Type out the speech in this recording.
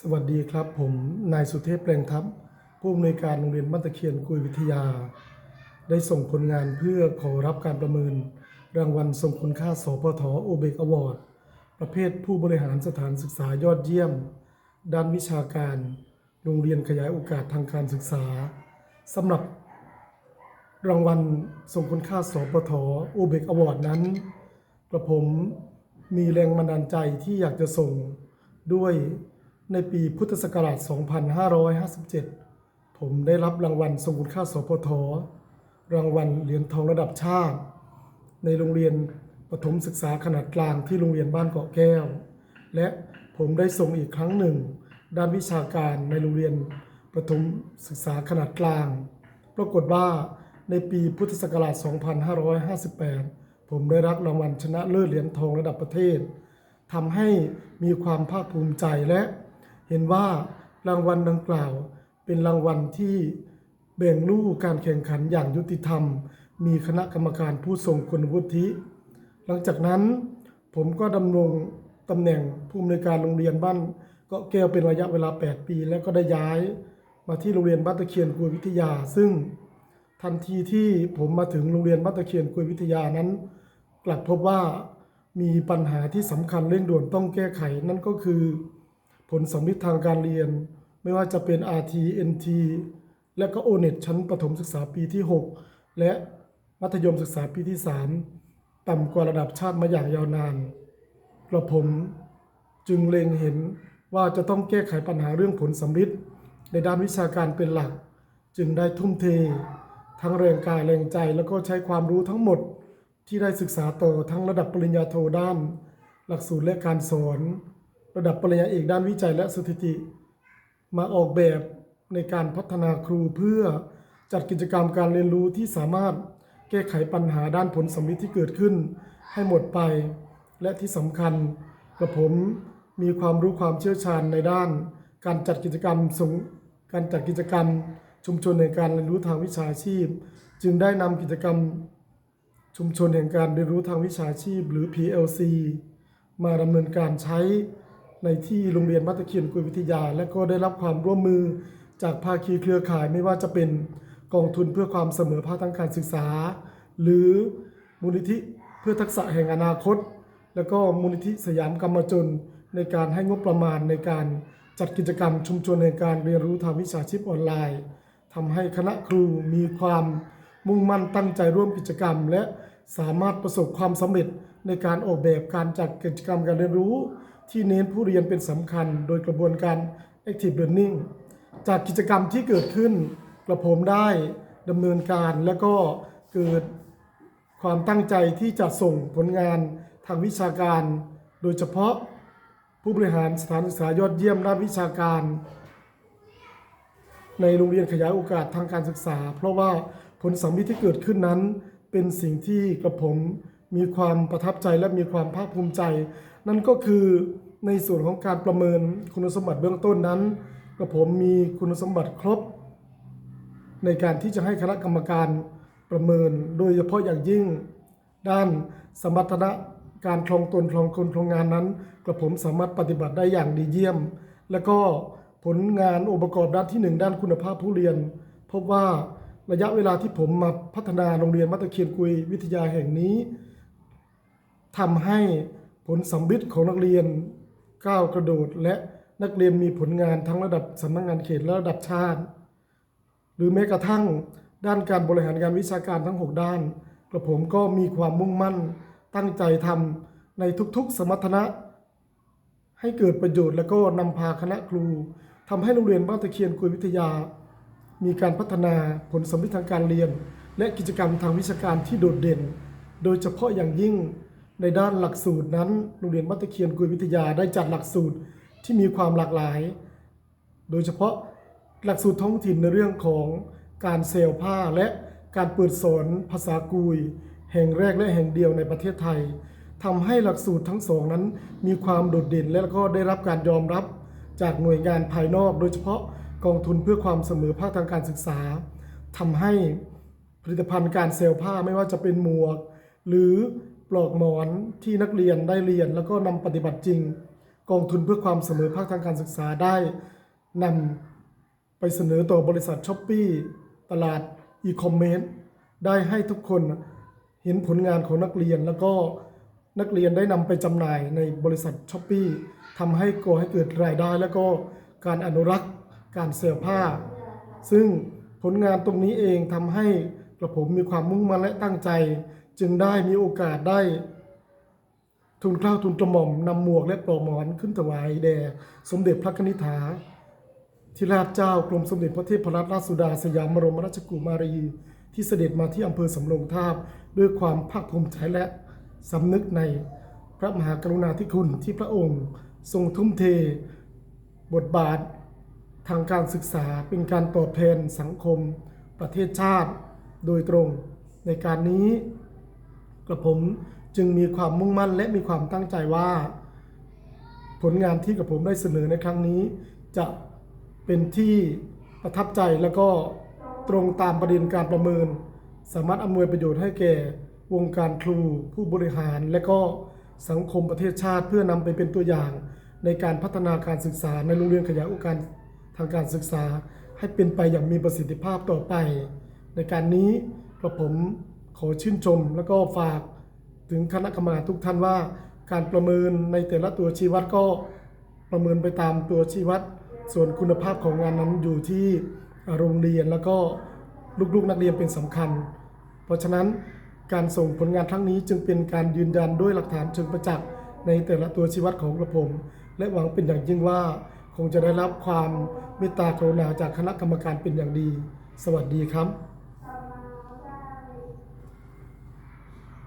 สวัสดีครับผมนายสุเทพแปลงทัพผู้อำนวยการโรงเรียนบ้านตะเคียนกุยวิทยา ได้ส่งผลงานเพื่อขอรับการประเมิน รางวัลทรงคุณค่าสพทโอเบกอวอร์ดประเภทผู้บริหารสถานศึกษายอดเยี่ยม ด้านวิชาการ โรงเรียนขยายโอกาสทางการศึกษาสำหรับ รางวัลทรงคุณค่าสปทโอเบกอวอร์ดนั้นกระผมมีแรงบันดาลใจที่อยากจะส่งด้วย ในปีพุทธศักราช 2557 ผมได้รับรางวัลทรงคุณค่าสปทรางวัลเหรียญทองระดับชาติ ในโรงเรียนประถมศึกษาขนาดกลางที่โรงเรียนบ้านเกาะแก้ว และผมได้ส่งอีกครั้งหนึ่ง ด้านวิชาการในโรงเรียนประถมศึกษาขนาดกลาง ปรากฏว่าในปีพุทธศักราช 2558 ผมได้รับรางวัลชนะเลิศเหรียญทองระดับประเทศทำให้มีความภาคภูมิใจและ เห็นว่ารางวัลดังกล่าว เป็นรางวัลที่แบ่งลู่การแข่งขันอย่างยุติธรรม มีคณะกรรมการผู้ทรงคุณวุฒิ หลังจากนั้นผมก็ดำรงตำแหน่งผู้อำนวยการโรงเรียนบ้านเกาะแก้วเป็นระยะเวลา 8 ปี แล้วก็ได้ย้ายมาที่โรงเรียนบ้านตะเคียนกุยวิทยา ซึ่งทันทีที่ผมมาถึงโรงเรียนบ้านตะเคียนกุยวิทยานั้น กลับพบว่ามีปัญหาที่สำคัญเร่งด่วนต้องแก้ไขนั่นก็คือ ผลสัมฤทธิ์ทางการเรียน ไม่ว่าจะเป็น RT NT และก็ O-NET ชั้นประถมศึกษาปีที่ 6 และมัธยมศึกษาปีที่ 3 ต่ำกว่าระดับชาติมาอย่างยาวนานกระผมจึงเล็งเห็นว่าจะต้องแก้ไขปัญหาเรื่องผลสัมฤทธิ์ในด้านวิชาการเป็นหลัก จึงได้ทุ่มเท ทั้งแรงกายแรงใจแล้วก็ใช้ความรู้ทั้งหมดที่ได้ศึกษาต่อทั้งระดับปริญญาโทด้าน หลักสูตรและการสอน ระดับปริญญาเอกด้านวิจัยและสถิติ มาออกแบบในการพัฒนาครูเพื่อจัดกิจกรรมการเรียนรู้ที่สามารถแก้ไขปัญหาด้านผลสัมฤทธิ์ที่เกิดขึ้น ให้หมดไป และที่สำคัญกระผมมีความรู้ความเชี่ยวชาญในด้าน การจัดกิจกรรมส่งการจัดกิจกรรมชุมชนในการเรียนรู้ทางวิชาชีพ จึงได้นำกิจกรรมชุมชนแห่งการเรียนรู้ทางวิชาชีพ หรือ PLC มาดำเนินการใช้ ในที่โรงเรียนมัตคียนกุยวิทยา และก็ได้รับความร่วมมือจากภาคีเครือข่ายไม่ว่าจะเป็นกองทุนเพื่อความเสมอภาคทางการศึกษา หรือมูลนิธิเพื่อทักษะแห่งอนาคต แล้วก็มูลนิธิสยามกรรมจนในการให้งบประมาณในการจัดกิจกรรมชุมชนในการเรียนรู้ทางวิชาชีพออนไลน์ทำให้คณะครูมีความมุ่งมั่นตั้งใจร่วมกิจกรรม และสามารถประสบความสำเร็จในการออกแบบการจัดกิจกรรมการเรียนรู้ ที่เน้นผู้เรียนเป็นสำคัญ โดยกระบวนการ active learning จากกิจกรรมที่เกิดขึ้นกระผมได้ดำเนินการและก็เกิดความตั้งใจที่จะส่งผลงานทางวิชาการ โดยเฉพาะผู้บริหารสถานศึกษายอดเยี่ยมด้านวิชาการ ในโรงเรียนขยายโอกาสทางการศึกษา เพราะว่าผลสัมฤทธิ์ที่เกิดขึ้นนั้นเป็นสิ่งที่กระผม มีความประทับใจและมีความภาคภูมิใจ นั่นก็คือในส่วนของการประเมินคุณสมบัติเบื้องต้นนั้นกระผมมีคุณสมบัติครบ ในการที่จะให้คณะกรรมการประเมิน โดยเฉพาะอย่างยิ่ง ด้านสมรรถนะการคลองตนคลองคนคลองงานนั้นกระผมสามารถปฏิบัติได้อย่างดีเยี่ยม และก็ผลงานองค์ประกอบด้านที่หนึ่งด้านคุณภาพผู้เรียน พบว่าระยะเวลาที่ผมมาพัฒนาโรงเรียนมัตเคียนกุยวิทยาแห่งนี้ ทำให้ผลสัมฤทธิ์ของนักเรียนก้าวกระโดด และนักเรียนมีผลงานทั้งระดับสำนักงานเขตและระดับชาติ หรือแม้กระทั่งด้านการบริหารงานวิชาการทั้ง 6 ด้าน กระผมก็มีความมุ่งมั่นตั้งใจทำในทุกๆ สมรรถนะ ให้เกิดประโยชน์และก็นำพาคณะครูทำให้โรงเรียนบ้านตะเคียนกุยวิทยา มีการพัฒนาผลสำลิดทางการเรียน และกิจกรรมทางวิชาการที่โดดเด่น โดยเฉพาะอย่างยิ่ง ในด้านหลักสูตรนั้นโรงเรียนบ้านตะเคียนกุยวิทยาได้จัดหลักสูตรที่มีความหลากหลาย โดยเฉพาะหลักสูตรท้องถิ่นในเรื่องของการเซลผ้าและการเปิดสอนภาษากุย แห่งแรกและแห่งเดียวในประเทศไทยทำให้หลักสูตรทั้งสองนั้น มีความโดดเด่นและก็ได้รับการยอมรับจากหน่วยงานภายนอก โดยเฉพาะกองทุนเพื่อความเสมอภาคทางการศึกษาทำให้ผลิตภัณฑ์การเซลผ้าไม่ว่าจะเป็นหมวก หรือ ปลอกหมอนที่นักเรียนได้เรียน แล้วก็นำปฏิบัติจริง กองทุนเพื่อความเสมอภาคทางการศึกษาได้นำไปเสนอต่อบริษัทช้อปปี้ตลาดอีคอมเมิร์ได้ให้ทุกคนเห็นผลงานของนักเรียน แล้วก็นักเรียนได้นำไปจำหน่ายในบริษัทช้อปปี้ทำให้ก่อให้เกิดรายได้ แล้วก็การอนุรักษ์การเสื้อผ้า ซึ่งผลงานตรงนี้เองทำให้กระผมมีความมุ่งมั่นและตั้งใจ จึงได้มีโอกาสได้ทุนเกล้าทุนกระหม่อมนำหมวกและปลอกหมอนขึ้นถวายแด่สมเด็จพระนิษฐาธิราชเจ้ากรมสมเด็จพระเทพรัตนราชสุดาสยามบรมราชกุมารี ที่เสด็จมาที่อำเภอสำโรงทาบ ด้วยความภาคภูมิใจและสำนึกในพระมหากรุณาธิคุณที่พระองค์ ทรงทุ่มเท บทบาท ทางการศึกษาเป็นการตอบแทนสังคมประเทศชาติ โดยตรงในการนี้ กระผมจึงมีความมุ่งมั่นและมีความตั้งใจว่า ผลงานที่กระผมได้เสนอในครั้งนี้ จะเป็นที่ประทับใจแล้วก็ตรงตามประเด็นการประเมิน สามารถอำนวยประโยชน์ให้แก่วงการครูผู้บริหาร และก็สังคมประเทศชาติเพื่อนำไปเป็นตัวอย่างในการพัฒนาการศึกษาในโรงเรียนขยายโอกาสทางการศึกษาให้เป็นไปอย่างมีประสิทธิภาพต่อไป ในการนี้กระผม ขอชื่นชม แล้วก็ฝากถึงคณะกรรมการทุกท่านว่า การประเมินในแต่ละตัวชี้วัดก็ประเมินไปตามตัวชี้วัด ส่วนคุณภาพของงานนั้นอยู่ที่โรงเรียนแล้วก็ลูกๆนักเรียนเป็นสำคัญ เพราะฉะนั้นการส่งผลงานครั้งนี้จึงเป็นการยืนยันด้วยหลักฐานเชิงประจักษ์ในแต่ละตัวชี้วัดของกระผม และหวังเป็นอย่างยิ่งว่า คงจะได้รับความเมตตากรุณาจากคณะกรรมการเป็นอย่างดี สวัสดีครับ